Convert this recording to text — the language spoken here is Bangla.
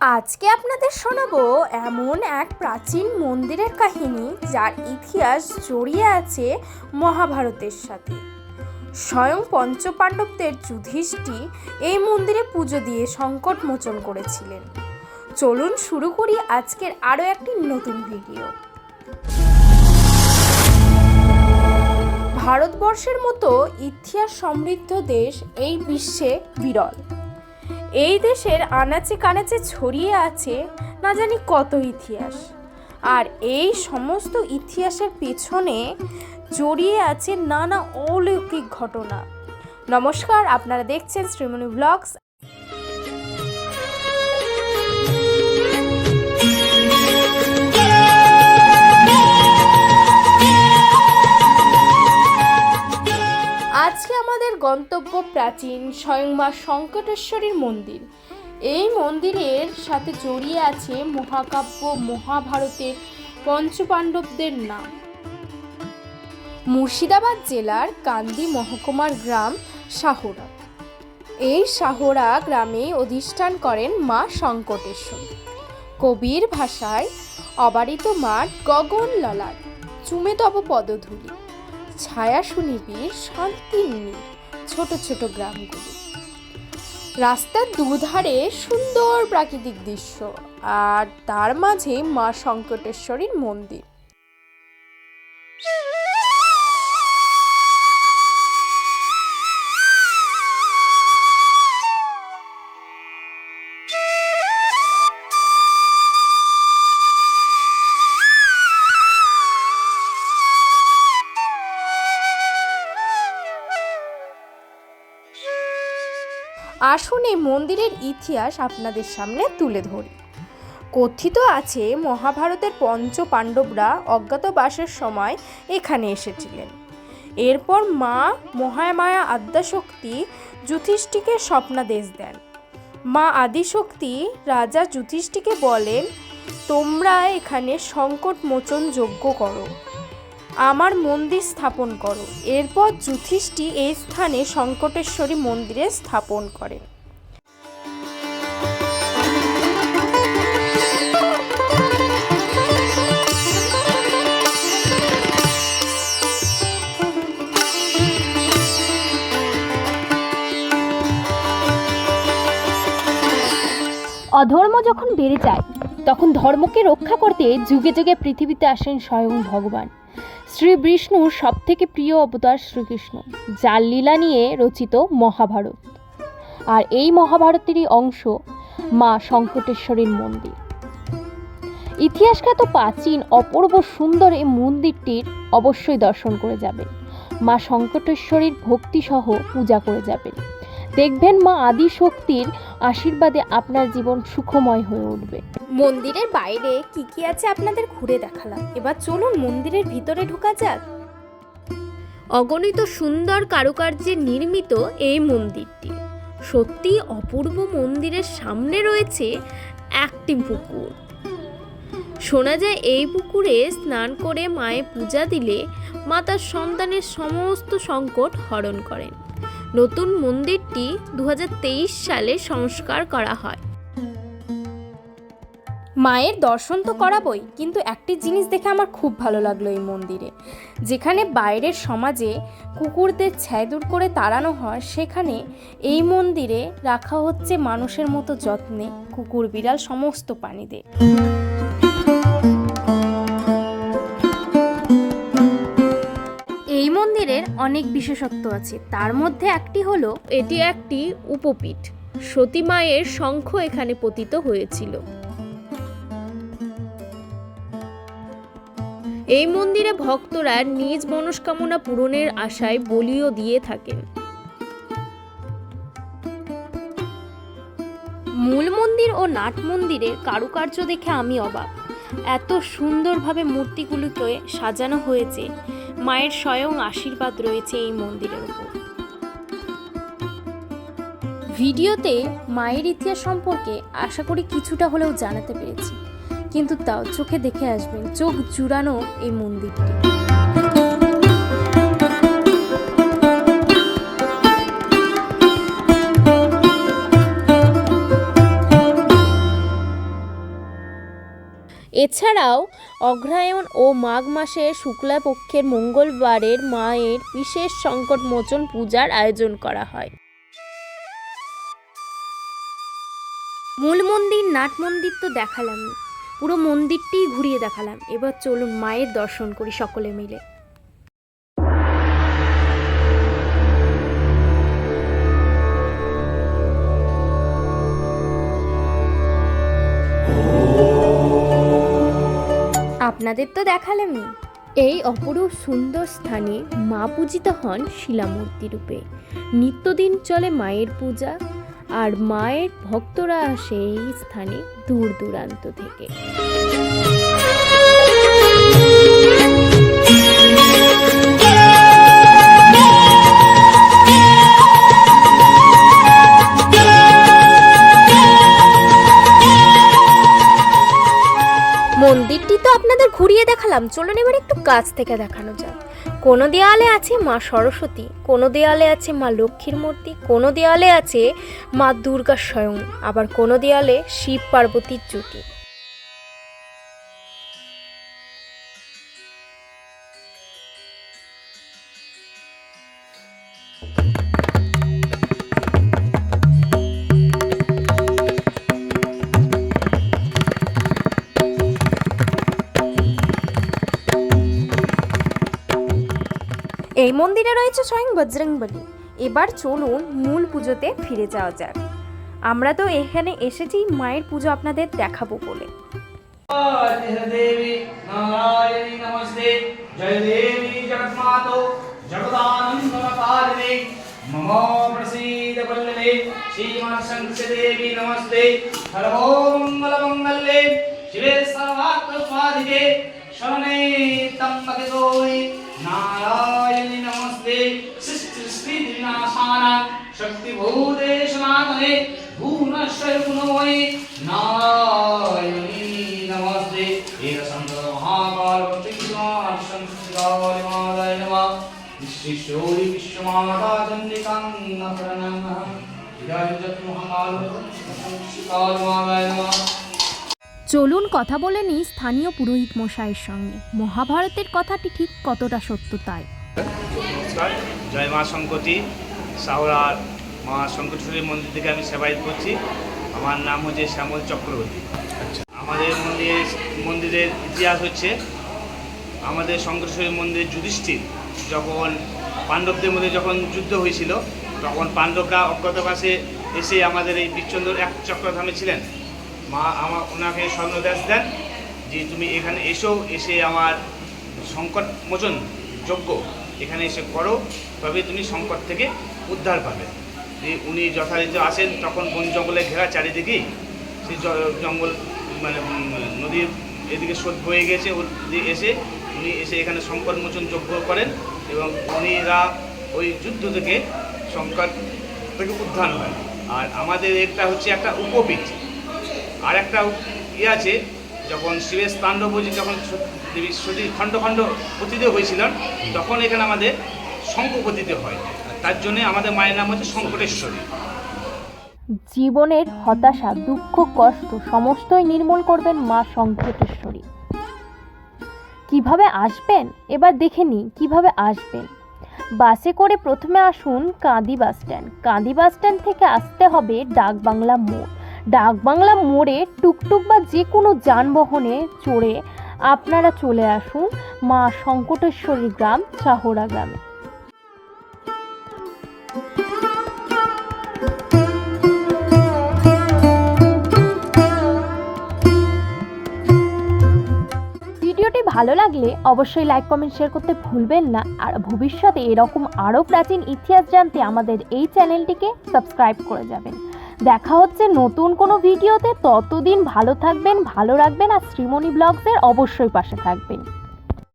আজকে আপনাদের শোনাবো এমন এক প্রাচীন মন্দিরের কাহিনী যার ইতিহাস জড়িয়ে আছে মহাভারতের সাথে। স্বয়ং পঞ্চপাণ্ডবদের যুধিষ্ঠি এই মন্দিরে পুজো দিয়ে সংকট মোচন করেছিলেন। চলুন শুরু করি আজকের আরও একটি নতুন ভিডিও। ভারতবর্ষের মতো ইতিহাস সমৃদ্ধ দেশ এই বিশ্বে বিরল। এই দেশের আনাচে কানাচে ছড়িয়ে আছে না জানি কত ইতিহাস। আর এই সমস্ত ইতিহাসের পেছনে জড়িয়ে আছে নানা অলৌকিক ঘটনা। নমস্কার, আপনারা দেখছেন শ্রীমণি ব্লগস। আজকে আমাদের গন্তব্য প্রাচীন স্বয়ং মা সংকটেশ্বরীর মন্দির। এই মন্দিরের সাথে জড়িয়ে আছে মহাকাব্য, মহাভারতের পঞ্চপাণ্ডবদের নাম। মুর্শিদাবাদ জেলার কান্দি মহকুমার গ্রাম শাহরা। এই শাহরা গ্রামে অধিষ্ঠান করেন মা সংকটেশ্বরী কবির ভাষায় অবারিত মাঠ গগন ললাট চুমে তব পদধূলি। ছায়া সুনিবিড় শান্তি নীড় ছোট ছোট গ্রামগুলি। রাস্তার দুধারে সুন্দর প্রাকৃতিক দৃশ্য, আর তার মাঝে মা শঙ্কটেশ্বরীর মন্দির। আসুন এই মন্দিরের ইতিহাস আপনাদের সামনে তুলে ধরি। কথিত আছে, মহাভারতের পঞ্চ পাণ্ডবরা অজ্ঞাতবাসের সময় এখানে এসেছিলেন। এরপর মা মহামায়া আদ্যাশক্তি যুধিষ্ঠিকে স্বপ্নাদেশ দেন। মা আদিশক্তি রাজা যুধিষ্ঠিকে বলেন, তোমরা এখানে সংকট মোচন যজ্ঞ করো। আমার মন্দির স্থাপন করো। এরপর যুধিষ্ঠি এই স্থানে সংকটেশ্বরী মন্দিরে স্থাপন করেন অধর্ম যখন বেড়ে যায়, তখন ধর্মকে রক্ষা করতে যুগে যুগে পৃথিবীতে আসেন স্বয়ং ভগবান। শ্রী বিষ্ণুর সবথেকে প্রিয় অবতার শ্রীকৃষ্ণ, যার লীলা নিয়ে রচিত মহাভারত। আর এই মহাভারতেরই অংশ মা সংকটেশ্বরীর মন্দির। ইতিহাসখ্যাত প্রাচীন অপূর্ব সুন্দর এই মন্দিরটির অবশ্যই দর্শন করে যাবেন। মা সংকটেশ্বরীর ভক্তিসহ পূজা করে যাবেন। দেখবেন মা আদি শক্তির আশীর্বাদে আপনার জীবন সুখময় হয়ে উঠবে। মন্দিরের বাইরে কি কি আছে আপনাদের ঘুরে দেখালাম। এবার চলুন মন্দিরের ভিতরে ঢোকা যাক। অগণিত সুন্দর কারুকার্যে নির্মিত এই মন্দিরটি। সত্যি অপূর্ব মন্দিরের সামনে রয়েছে একটি পুকুর। শোনা যায় এই পুকুরে স্নান করে মায়ে পূজা দিলে মাতার সন্তানের সমস্ত সংকট হরণ করেন। নতুন মন্দিরটি দু হাজার তেইশ সালে সংস্কার করা হয়। মায়ের দর্শন তো করাবই, কিন্তু একটি জিনিস দেখে আমার খুব ভালো লাগল এই মন্দিরে। যেখানে বাইরের সমাজে কুকুরদের ছ্যাদুর করে তাড়ানো হয়, সেখানে এই মন্দিরে রাখা হচ্ছে মানুষের মতো যত্নে কুকুর বিড়াল সমস্ত প্রাণীদের। অনেক বিশেষত্ব আছে। তার মধ্যে একটি হলো এটি একটি উপপীঠ। সতী মায়ের শঙ্খ এখানে পতিত হয়েছিল। এই মন্দিরে ভক্তরা নিজ মনস্কামনা পূরণের আশায় বলিও দিয়ে থাকেন। মূল মন্দির ও নাট মন্দিরের কারুকার্য দেখে আমি অবাক। এত সুন্দরভাবে মূর্তিগুলোকে সাজানো হয়েছে। মায়ের স্বয়ং আশীর্বাদ রয়েছে এই মন্দিরের উপর। ভিডিওতে মায়ের ইতিহাস সম্পর্কে আশা করি কিছুটা হলেও জানাতে পেরেছি। কিন্তু তাও চোখে দেখে আসবেন, চোখ জুড়ানো এই মন্দিরটি। এছাড়াও অগ্রায়ণ ও মাঘ মাসের শুক্লাপক্ষের মঙ্গলবারের মায়ের বিশেষ সংকট মোচন পূজার আয়োজন করা হয়। মূল মন্দির, নাট মন্দির তো দেখালাম পুরো মন্দিরটি ঘুরিয়ে দেখালাম। এবার চলুন মায়ের দর্শন করি সকলে মিলে। আপনাদের তো দেখালামই। এই অপরূপ সুন্দর স্থানে মা পূজিত হন শিলামূর্তি রূপে। নিত্যদিন চলে মায়ের পূজা, আর মায়ের ভক্তরা আসে এই স্থানে দূর দূরান্ত থেকে। মন্দিরটি তো আপনাদের ঘুরিয়ে দেখালাম। চলুন এবার একটু কাছ থেকে দেখানো যাক। কোনো দেয়ালে আছে মা সরস্বতী, কোনো দেয়ালে আছে মা লক্ষ্মীর মূর্তি, কোনো দেয়ালে আছে মা দুর্গা স্বয়ং, আবার কোনো দেয়ালে শিব পার্বতীর জুটি এই মন্দিরে রয়েছে স্বয়ং বজরংবলী। এবার চলুন মূল পুজোতে ফিরে যাওয়া যাক। আমরা তো এখানে এসেছি, মায়ের পুজো আপনাদের দেখাবো বলে। শিবে শরণে তম্বকে प्रसीद वल्लभे श्रीमत्संख्यदेवी नमस्ते सर्वो मङ्गलमङ्गल्ये शिवे सर्वात्मस्वादिके शरणे त्र्यम्बके गौरी नारायणी नमस्ते सृष्टिविनाशानां शक्तिभूते सनातने भुवनश्वय गुणमयि नारायणी नमस्ते एकसंतर महाकाल संस्कृतिकालिमादाय नमः विश्वेश्वरी विश्वमाता चण्डिकां प्रणमः जय जय महाकाल संस्कृतिकालिमादाय नमः চলুন কথা বলে নিই স্থানীয় পুরোহিত মশাইয়ের সঙ্গে। মহাভারতের কথাটি ঠিক কতটা সত্য তাই? জয় মা শঙ্করী শাহরার মা শঙ্করেশ্বরী মন্দির থেকে আমি সেবায়ত করছি। আমার নাম হচ্ছে শ্যামল চক্রবর্তী। আমাদের মন্দিরে মন্দিরের ইতিহাস হচ্ছে আমাদের শঙ্করেশ্বরী মন্দিরে যুধিষ্ঠির যখন পাণ্ডবদের মধ্যে যখন যুদ্ধ হয়েছিল তখন পাণ্ডবরা অজ্ঞাতবাসে এসে আমাদের এই বিচ্চন্দ্র এক চক্রধামে ছিলেন। মা আমার ওনাকে স্বর্ণদাস দেন যে তুমি এখানে এসো, এসে আমার সংকট মোচন যজ্ঞ এখানে এসে করো তবে তুমি সংকট থেকে উদ্ধার পাবে। যে উনি যথারীতি আসেন, তখন বন জঙ্গলে ঘেরা চারিদিকেই সেই জঙ্গল মানে নদীর এদিকে স্রোত বয়ে গেছে এসে উনি এসে এখানে সংকট মোচন যজ্ঞ করেন এবং উনিরা ওই যুদ্ধ থেকে সংকট থেকে উদ্ধার হয়। আর আমাদের এটা হচ্ছে একটা উপপীঠ আর একটা ইয়ে আছে যখন শিবের তাণ্ডব হয়েছে যখন দেবী সতী খণ্ড খণ্ড পতিত হয়েছিলেন তখন এখানে আমাদের শঙ্খ পতিত হয়। তার জন্য আমাদের মায়ের নাম হচ্ছে শঙ্করেশ্বরী। জীবনের হতাশা দুঃখ কষ্ট সমস্তই নির্মূল করবেন মা সংকটেশ্বরী কীভাবে আসবেন? এবার দেখে নিই কীভাবে আসবেন? বাসে করে প্রথমে আসুন কাঁদি বাস স্ট্যান্ড। কাঁদি বাস স্ট্যান্ড থেকে আসতে হবে ডাকবাংলা মোড়। ডাকবাংলা মোড়ে টুকটুক বা যে কোনো যানবাহনে চড়ে আপনারা চলে আসুন মা সংকটেশ্বরী গ্রাম, চাহরা গ্রামে। ভিডিওটি ভালো লাগলে অবশ্যই লাইক, কমেন্ট, শেয়ার করতে ভুলবেন না। আর ভবিষ্যতে এরকম আরও প্রাচীন ইতিহাস জানতে আমাদের এই চ্যানেলটিকে সাবস্ক্রাইব করে যাবেন। দেখা হচ্ছে নতুন কোনো ভিডিওতে, ততদিন ভালো থাকবেন, ভালো রাখবেন, আর শ্রীমণি ব্লগসের অবশ্যই পাশে থাকবেন।